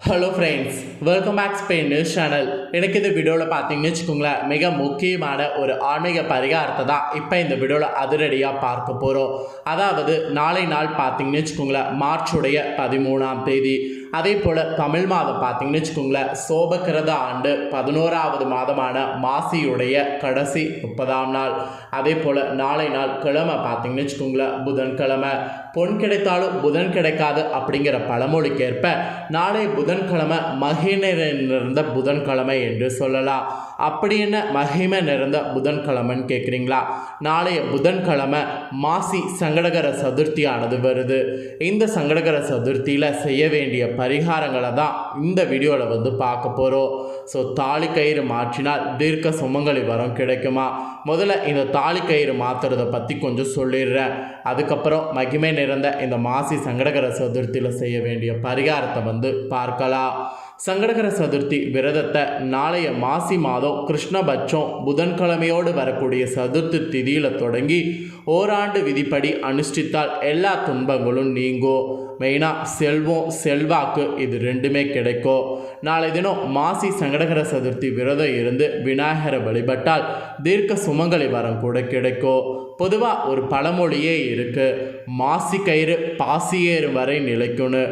Hello friends welcome back Spain news channel எனக்கு இந்த வீடியோவில் பார்த்தீங்கன்னு வச்சுக்கோங்களேன் மிக முக்கியமான ஒரு ஆன்மீக பரிகாரத்தை தான் இப்போ இந்த வீடியோவில் அதிரடியாக பார்க்க போகிறோம் அதாவது நாளை நாள் பார்த்தீங்கன்னு வச்சுக்கோங்களேன் மார்ச்சுடைய பதிமூணாம் தேதி. அதே போல் தமிழ் மாதம் பார்த்தீங்கன்னு வச்சுக்கோங்களேன் சோபக்கிரத ஆண்டு பதினோராவது மாதமான மாசியுடைய கடைசி முப்பதாம் நாள். அதே போல் நாளை நாள் கிழமை பார்த்தீங்கன்னு வச்சுக்கோங்களேன் புதன்கிழமை. பொன் கிடைத்தாலும் புதன் கிடைக்காது அப்படிங்கிற பழமொழிக்கேற்ப நாளை புதன்கிழமை மகிமை புதன்கிழமை என்று சொல்லலாம். அப்படி என்ன மகிமை நிறைந்த புதன்கிழமைன்னு கேட்குறீங்களா நாளைய புதன்கிழமை மாசி சங்கடகர சதுர்த்தியானது வருது. இந்த சங்கடகர சதுர்த்தியில் செய்ய வேண்டிய பரிகாரங்களை தான் இந்த வீடியோவில் வந்து பார்க்க போகிறோம் ஸோ தாலி கயிறு மாற்றினால் தீர்க்க சுமங்கலி வரம் கிடைக்குமா? முதல்ல இந்த தாலி கயிறு மாற்றுறதை பற்றி கொஞ்சம் சொல்லிடுறேன். அதுக்கப்புறம் மகிமை நிறைந்த இந்த மாசி சங்கடகர சதுர்த்தியில் செய்ய வேண்டிய பரிகாரத்தை வந்து பார்க்கலாம். சங்கடகர சதுர்த்தி விரதத்தை நாளைய மாசி மாதம் கிருஷ்ணபட்சம் புதன்கிழமையோடு வரக்கூடிய சதுர்த்தி திதியில் தொடங்கி ஓராண்டு விதிப்படி அனுஷ்டித்தால் எல்லா துன்பங்களும் நீங்கும். மெயினாக செல்வம் செல்வாக்கு இது ரெண்டுமே கிடைக்கும். நாளை தினம் மாசி சங்கடகர சதுர்த்தி விரதம் இருந்து விநாயகரை வழிபட்டால் தீர்க்க சுமங்கலி வரம் கூட கிடைக்கும். பொதுவாக ஒரு பழமொழியே இருக்குது மாசி கயிறு பாசியேறு வரை நிலைக்கும்னு.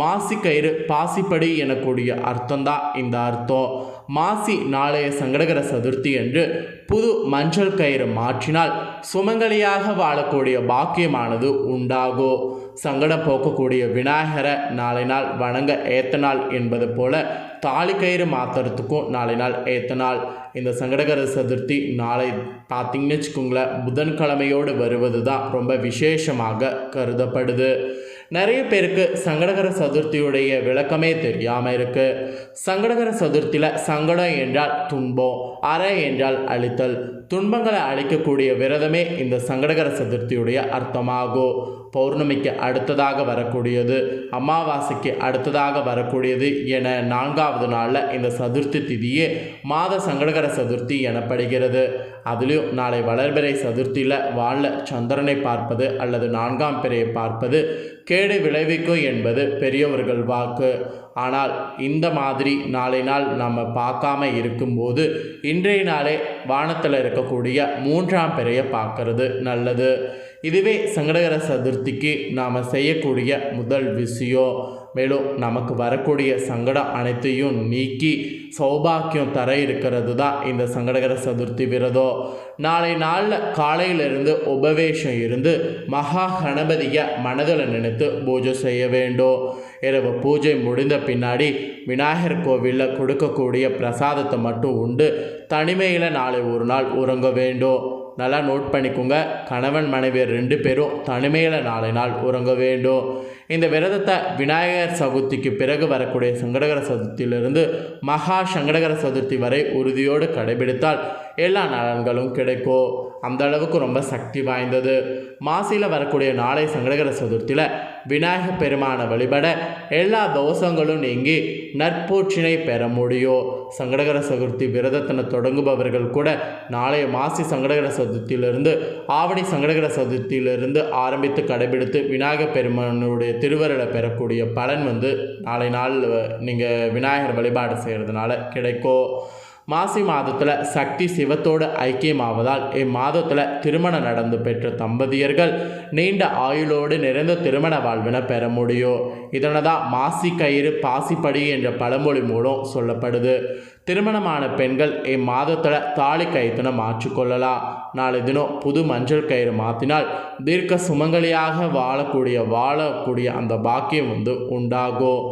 மாசி கயிறு பாசிப்படி எனக்கூடிய அர்த்தம்தான் இந்த அர்த்தம். மாசி நாளைய சங்கடகர சதுர்த்தி என்று புது மஞ்சள் கயிறு மாற்றினால் சுமங்கலியாக வாழக்கூடிய பாக்கியமானது உண்டாகும் சங்கடம் போக்கக்கூடிய விநாயகரை நாளை நாள் வணங்க ஏத்த நாள் என்பது போல தாலி கயிறு மாற்றுறதுக்கும் நாளை நாள் ஏற்ற நாள் இந்த சங்கடகர சதுர்த்தி நாளை பார்த்திங்கன்னு வச்சுக்கோங்களேன் புதன்கிழமையோடு வருவது தான் ரொம்ப விசேஷமாக கருதப்படுது. நிறைய பேருக்கு சங்கடகர சதுர்த்தியுடைய விளக்கமே தெரியாமல் இருக்குது சங்கடகர சதுர்த்தியில் சங்கடம் என்றால் துன்பம் அறை என்றால் அழித்தல். துன்பங்களை அழிக்கக்கூடிய விரதமே இந்த சங்கடகர சதுர்த்தியுடைய அர்த்தமாகும். பௌர்ணமிக்கு அடுத்ததாக வரக்கூடியது அமாவாசைக்கு அடுத்ததாக வரக்கூடியது என நான்காவது நாளில் இந்த சதுர்த்தி திதியே மாத சங்கடகர சதுர்த்தி எனப்படுகிறது. அதுலேயும் நாளை வளர்பிறை சதுர்த்தியில் வாழ சந்திரனை பார்ப்பது அல்லது நான்காம் பிறையை பார்ப்பது கேடு விளைவிக்கும் என்பது பெரியவர்கள் வாக்கு. ஆனால் இந்த மாதிரி நாளை நாள் நம்ம பார்க்காம இருக்கும்போது இன்றைய நாளே வானத்தில் இருக்கக்கூடிய மூன்றாம் பிறையை பார்க்கறது நல்லது. இதுவே சங்கடகர சதுர்த்திக்கு நாம் செய்யக்கூடிய முதல் விஷயம். மேலும் நமக்கு வரக்கூடிய சங்கடம் அனைத்தையும் நீக்கி சௌபாக்கியம் தர இருக்கிறது தான் இந்த சங்கடகர சதுர்த்தி விரதம். நாளை நாளில் காலையிலிருந்து உபவேஷம் இருந்து மகா கணபதியை மனதில் நினைத்து பூஜை செய்ய வேண்டும். இரவு பூஜை முடிந்த பின்னாடி விநாயகர் கோவிலில் கொடுக்கக்கூடிய பிரசாதத்தை மட்டும் உண்டு. தனிமையில் நாளை ஒரு நாள் உறங்க வேண்டும். நல்லா நோட் பண்ணிக்கோங்க. கணவன் மனைவியர் ரெண்டு பேரும் தனிமையில் நாளை நாள் உறங்க வேண்டும். இந்த விரதத்தை விநாயகர் சதுர்த்திக்கு பிறகு வரக்கூடிய சங்கடகர சதுர்த்தியிலிருந்து மகா சங்கடகர சதுர்த்தி வரை உறுதியோடு கடைபிடித்தால் எல்லா நலன்களும் கிடைக்கும். அந்த அளவுக்கு ரொம்ப சக்தி வாய்ந்தது. மாசியில் வரக்கூடிய நாளை சங்கடகர சதுர்த்தியில் விநாயக பெருமானை வழிபட எல்லா தோஷங்களும் நீங்கி நற்பூற்றினை பெற முடியும். சங்கடகர சதுர்த்தி விரதத்தினை தொடங்குபவர்கள் கூட நாளைய மாசி சங்கடகர சதுர்த்தியிலிருந்து ஆவணி சங்கடகர சதுர்த்தியிலிருந்து ஆரம்பித்து கடைபிடித்து விநாயகர் பெருமானுடைய திருவருளை பெறக்கூடிய பலன் வந்து நாளை நாள் நீங்கள் விநாயகர் வழிபாடு செய்கிறதுனால கிடைக்கும். மாசி மாதத்தில் சக்தி சிவத்தோடு ஐக்கியமாவதால் இம்மாதத்தில் திருமணம் நடந்து பெற்ற தம்பதியர்கள் நீண்ட ஆயுளோடு நிறைந்த திருமண வாழ்வினை பெற முடியும். இதனை தான் மாசி கயிறு பாசிப்படி என்ற பழமொழி மூலம் சொல்லப்படுது. திருமணமான பெண்கள் இம்மாதத்தில் தாலி கயிற்றுனை மாற்றிக்கொள்ளலாம் நாளை தினம் புது மஞ்சள் கயிறு மாற்றினால் தீர்க்க சுமங்கலியாக வாழக்கூடிய வாழக்கூடிய அந்த பாக்கியம் வந்து உண்டாகும்.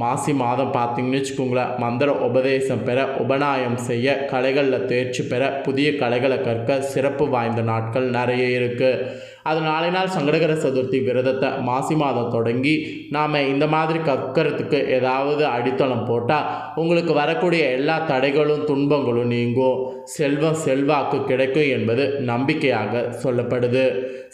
மாசி மாதம் பார்த்தீங்கன்னு வச்சுக்கோங்களேன் மந்திர உபதேசம் பெற உபநாயம் செய்ய கலைகளில் தேர்ச்சி பெற புதிய கலைகளை கற்க சிறப்பு வாய்ந்த நாட்கள் நிறைய இருக்குது அது நாளை நாள் சங்கடகர சதுர்த்தி விரதத்தை மாசி மாதம் தொடங்கி நாம் இந்த மாதிரி கற்கிறதுக்கு ஏதாவது அடித்தளம் போட்டால் உங்களுக்கு வரக்கூடிய எல்லா தடைகளும் துன்பங்களும் நீங்கும். செல்வம் செல்வாக்கு கிடைக்கும் என்பது நம்பிக்கையாக சொல்லப்படுது.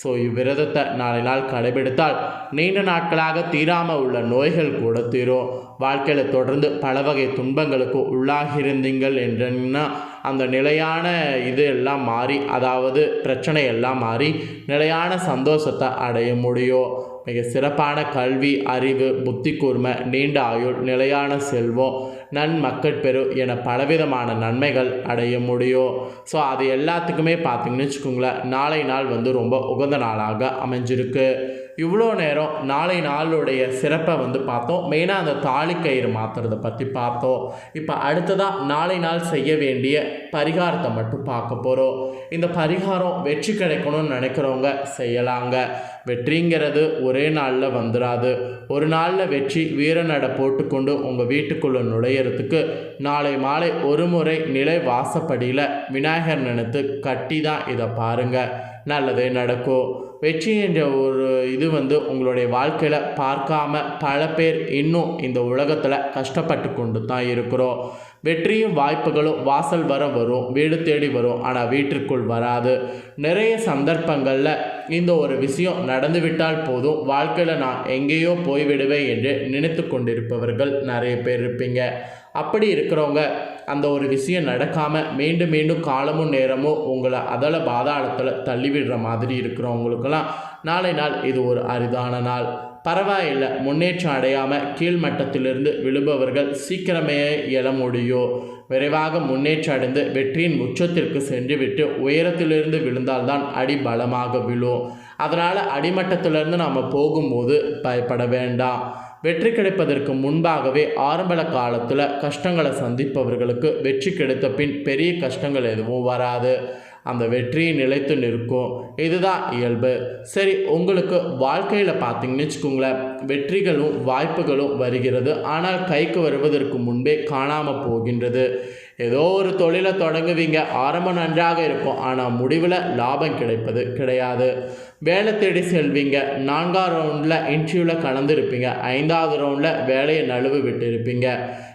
ஸோ இவ்விரதத்தை நாளை நாள் கடைபிடித்தால் நீண்ட நாட்களாக தீராமல் உள்ள நோய்கள் கூட தீரும். வாழ்க்கையில் தொடர்ந்து பல வகை துன்பங்களுக்கு உள்ளாகியிருந்தீங்கள் என்றன்னா அந்த நிலையான இது எல்லாம் மாறி அதாவது பிரச்சனை எல்லாம் மாறி நிலையான சந்தோஷத்தை அடைய முடியும். மிக சிறப்பான கல்வி அறிவு புத்தி கூர்மை நீண்ட ஆயுள் நிலையான செல்வம் நன்மக்கட்பெரு என பலவிதமான நன்மைகள் அடைய முடியும். ஸோ அது எல்லாத்துக்குமே பார்த்தீங்கன்னு வச்சுக்கோங்களேன் நாளை நாள் வந்து ரொம்ப உகந்த நாளாக அமைஞ்சிருக்கு. இவ்வளோ நேரம் நாளை நாளுடைய சிறப்பை வந்து பார்த்தோம். மெயினாக அந்த தாலி கயிறு மாற்றுறதை பற்றி பார்த்தோம். இப்போ அடுத்ததாக நாளை நாள் செய்ய வேண்டிய பரிகாரத்தை மட்டும் பார்க்க போகிறோம் இந்த பரிகாரம் வெற்றி கிடைக்கணும்னு நினைக்கிறவங்க செய்யலாங்க. வெற்றிங்கிறது ஒரே நாளில் வந்துடாது ஒரு நாளில் வெற்றி வீரநடை போட்டுக்கொண்டு உங்கள் வீட்டுக்குள்ளே நுழையிறதுக்கு நாளை மாலை ஒரு முறை நிலை வாசப்படியில் விநாயகர் நினைத்து கட்டி தான் இதை பாருங்கள் நல்லதே நடக்கும் வெற்றி என்ற ஒரு இது வந்து உங்களுடைய வாழ்க்கையில் பார்க்காம பல பேர் இன்னும் இந்த உலகத்தில் கஷ்டப்பட்டு கொண்டு தான் இருக்கிறோம். வெற்றியும் வாய்ப்புகளும் வாசல் வர வரும் வீடு தேடி வரும் ஆனால் வீட்டிற்குள் வராது. நிறைய சந்தர்ப்பங்களில் இந்த ஒரு விஷயம் நடந்துவிட்டால் போதும். வாழ்க்கையில் நான் எங்கேயோ போய்விடுவேன் என்று நினைத்து கொண்டிருப்பவர்கள் நிறைய பேர் இருப்பீங்க. அப்படி இருக்கிறவங்க அந்த ஒரு விஷயம் நடக்காமல் மீண்டும் மீண்டும் காலமும் நேரமும் உங்களை அதல பாதாளத்தில் தள்ளிவிடுற மாதிரி இருக்கிறவங்களுக்கெல்லாம் நாளை நாள் இது ஒரு அரிதான நாள். பரவாயில்லை முன்னேற்றம் அடையாமல் கீழ்மட்டத்திலிருந்து விழுபவர்கள் சீக்கிரமே எழ முடியும். விரைவாக முன்னேற்றம் அடைந்து வெற்றியின் உச்சத்திற்கு சென்றுவிட்டு உயரத்திலிருந்து விழுந்தால்தான் அடி பலமாக விழும். அதனால் அடிமட்டத்திலிருந்து நாம் போகும்போது பயப்பட வேண்டாம். வெற்றி கிடைப்பதற்கு முன்பாகவே ஆரம்ப காலத்தில் கஷ்டங்களை சந்திப்பவர்களுக்கு வெற்றி கிடைத்த பின் பெரிய கஷ்டங்கள் எதுவும் வராது. அந்த வெற்றியை நிலைத்து நிற்கும். இதுதான் இயல்பு. சரி உங்களுக்கு வாழ்க்கையில் பார்த்தீங்கன்னு வச்சுக்கோங்களேன் வெற்றிகளும் வாய்ப்புகளும் வருகிறது. ஆனால் கைக்கு வருவதற்கு முன்பே காணாமல் போகின்றது. ஏதோ ஒரு தொழிலை தொடங்குவீங்க. ஆரம்பம் நன்றாக இருக்கும். ஆனால் முடிவில் லாபம் கிடைப்பது கிடையாது. வேலை தேடி செல்வீங்க. நான்காவது ரவுண்டில் இன்டர்வியூவில் கலந்துருப்பீங்க. ஐந்தாவது ரவுண்டில் வேலையை நழுவு விட்டு இருப்பீங்க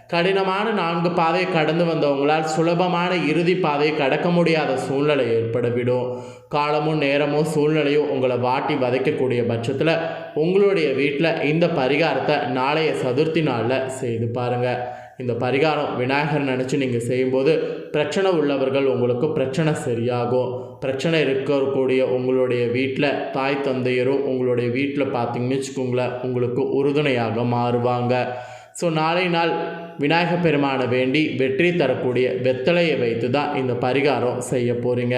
கடினமான நான்கு பாதையை கடந்து வந்தவங்களால் சுலபமான இறுதி பாதையை கடக்க முடியாத சூழ்நிலை ஏற்படவிடும். காலமும் நேரமும் சூழ்நிலையும் உங்களை வாட்டி வதைக்கக்கூடிய பட்சத்தில் உங்களுடைய வீட்டில் இந்த பரிகாரத்தை நாளைய சதுர்த்தி நாளில் செய்து பாருங்கள் இந்த பரிகாரம் விநாயகர் நினச்சி நீங்கள் செய்யும்போது பிரச்சனை உள்ளவர்கள் உங்களுக்கு பிரச்சனை சரியாகும். பிரச்சனை இருக்கக்கூடிய உங்களுடைய வீட்டில் தாய் தந்தையரும் உங்களுடைய வீட்டில் பார்த்தீங்கன்னு வச்சுக்கோங்களேன் உங்களுக்கு உறுதுணையாக மாறுவாங்க. ஸோ நாளை நாள் விநாயக பெருமானை வேண்டி வெற்றி தரக்கூடிய வெத்தலையை வைத்து தான் இந்த பரிகாரம் செய்ய போகிறீங்க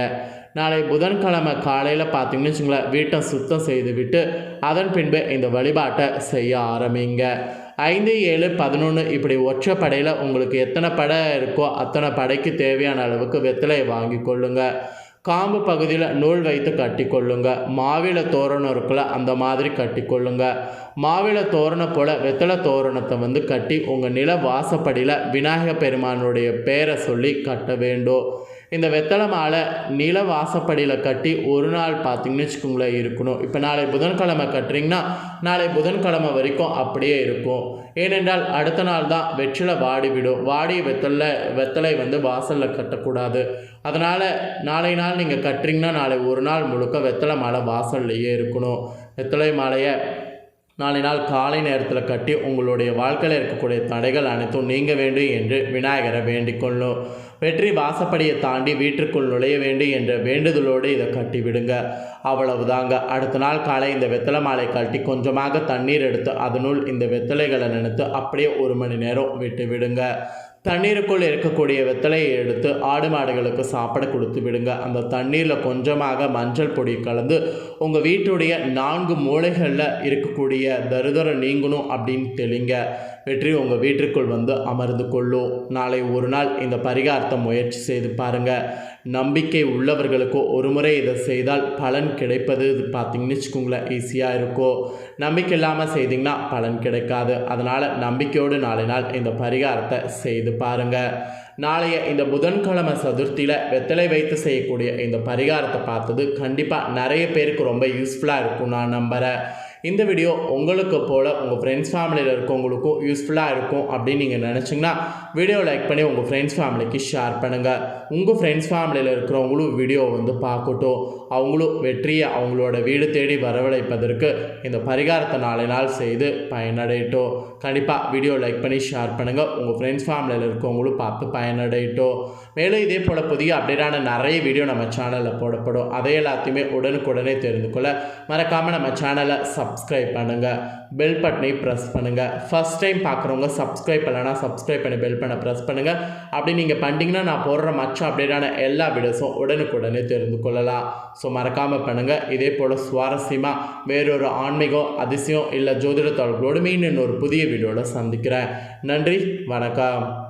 நாளை புதன்கிழமை காலையில் பார்த்தீங்கன்னு வச்சுங்களேன் வீட்டை சுத்தம் செய்துவிட்டு அதன் பின்பு இந்த வழிபாட்டை செய்ய ஆரம்பிங்க. ஐந்து ஏழு பதினொன்று இப்படி ஒற்றை படையில் உங்களுக்கு எத்தனை படை இருக்கோ அத்தனை படைக்கு தேவையான அளவுக்கு வெத்தலையை வாங்கி கொள்ளுங்கள் காம்பு பகுதியில் நூல் வைத்து கட்டி கொள்ளுங்க. மாவில தோரணம் இருக்குல்ல அந்த மாதிரி கட்டி கொள்ளுங்க. மாவில தோரணம் போல் வெத்தலை தோரணத்தை வந்து கட்டி உங்கள் நில வாசப்படியில் விநாயகர் பெருமானுடைய பேரை சொல்லி கட்ட வேண்டும். இந்த வெத்தலை மாலை நில வாசப்படியில் கட்டி ஒரு நாள் பார்த்தீங்கன்னு வச்சுக்கோங்களேன் இருக்கணும். இப்போ நாளை புதன்கிழமை கட்டுறீங்கன்னா நாளை புதன்கிழமை வரைக்கும் அப்படியே இருக்கும். ஏனென்றால் அடுத்த நாள் தான் வெற்றிலை வாடிவிடும் வாடி வெத்தலை வெத்தலை வந்து வாசலில் கட்டக்கூடாது. அதனால் நாளை நாள் நீங்கள் கட்டுறீங்கன்னா நாளை ஒரு நாள் முழுக்க வெத்தலை மாலை வாசல்லையே இருக்கணும். வெத்தலை மாலையை நாளை நாள் காலை நேரத்தில் கட்டி உங்களுடைய வாழ்க்கையில் இருக்கக்கூடிய தடைகள் அனைத்தும் நீங்க வேண்டும் என்று விநாயகரை வேண்டிக் கொள்ளும். வெற்றி வாசப்படியை தாண்டி வீட்டிற்குள் நுழைய வேண்டும் என்ற வேண்டுதலோடு இதை கட்டி விடுங்க அவ்வளவுதாங்க. அடுத்த நாள் காலை இந்த வெத்தலை மாலை கட்டி கொஞ்சமாக தண்ணீர் எடுத்து அதனுள் இந்த வெத்தலைகளை நினைத்து அப்படியே ஒரு மணி நேரம் விட்டு விடுங்க. தண்ணீருக்குள் இருக்கக்கூடிய வெத்தலையை எடுத்து ஆடு மாடுகளுக்கு சாப்பிட கொடுத்து விடுங்க. அந்த தண்ணீரில் கொஞ்சமாக மஞ்சள் பொடி கலந்து உங்கள் வீட்டுடைய நான்கு மூலைகளில் இருக்கக்கூடிய தருதரம் நீங்கணும் அப்படின்னு தெளிங்க. வெற்றி உங்கள் வீட்டிற்குள் வந்து அமர்ந்து கொள்ளும் நாளை ஒரு நாள் இந்த பரிகாரத்தை முயற்சி செய்து பாருங்கள் நம்பிக்கை உள்ளவர்களுக்கோ ஒரு முறை இதை செய்தால் பலன் கிடைப்பது இது பார்த்தீங்கன்னு வச்சுக்கோங்களேன் ஈஸியாக இருக்கும் நம்பிக்கை இல்லாமல் செய்தீங்கன்னா பலன் கிடைக்காது. அதனால் நம்பிக்கையோடு நாளை நாள் இந்த பரிகாரத்தை செய்து பாருங்கள் நாளைய இந்த புதன்கிழமை சதுர்த்தியில் வெத்தலை வைத்து செய்யக்கூடிய இந்த பரிகாரத்தை பார்த்தது கண்டிப்பாக நிறைய பேருக்கு ரொம்ப யூஸ்ஃபுல்லாக இருக்கும் நான் நம்புகிறேன் இந்த வீடியோ உங்களுக்கு போல் உங்கள் ஃப்ரெண்ட்ஸ் ஃபேமிலியில் இருக்கவங்களுக்கும் யூஸ்ஃபுல்லாக இருக்கும் அப்படின்னு நீங்கள் நினச்சிங்கன்னா வீடியோ லைக் பண்ணி உங்கள் ஃப்ரெண்ட்ஸ் ஃபேமிலிக்கு ஷேர் பண்ணுங்கள் உங்கள் ஃப்ரெண்ட்ஸ் ஃபேமிலியில் இருக்கிறவங்களும் வீடியோ வந்து பார்க்கட்டும். அவங்களும் வெற்றியை அவங்களோட வீடு தேடி வரவழைப்பதற்கு இந்த பரிகாரத்தை நாளை நாள் செய்து பயனடையட்டும். கண்டிப்பாக வீடியோ லைக் பண்ணி ஷேர் பண்ணுங்கள் உங்கள் ஃப்ரெண்ட்ஸ் ஃபேமிலியில் இருக்கவங்களும் பார்த்து பயனடையட்டும். மேலும் இதே போல் புதிய அப்டேட்டான நிறைய வீடியோ நம்ம சேனலில் போடப்படும். அதை எல்லாத்தையுமே உடனுக்குடனே தெரிந்து கொள்ள மறக்காமல் நம்ம சேனலை சப் சப்ஸ்கிரைப் பண்ணுங்கள் பெல் பட்டனை ப்ரெஸ் பண்ணுங்கள் ஃபஸ்ட் டைம் பார்க்குறவங்க சப்ஸ்கிரைப் பண்ணலன்னா சப்ஸ்கிரைப் பண்ணி பெல் பண்ண ப்ரெஸ் பண்ணுங்கள் அப்படி நீங்கள் பண்ணிட்டீங்கன்னா நான் போடுற மற்ற அப்டேட்டான எல்லா வீடியோஸும் உடனுக்குடனே தெரிந்து கொள்ளலாம். ஸோ மறக்காமல் பண்ணுங்கள் இதே போல் சுவாரஸ்யமாக வேறொரு ஆன்மீகம் அதிசயம் இல்லை ஜோதிட தொடர்களோடு மீன் இன்னொரு புதிய வீடியோவில் சந்திக்கிறேன். நன்றி வணக்கம்.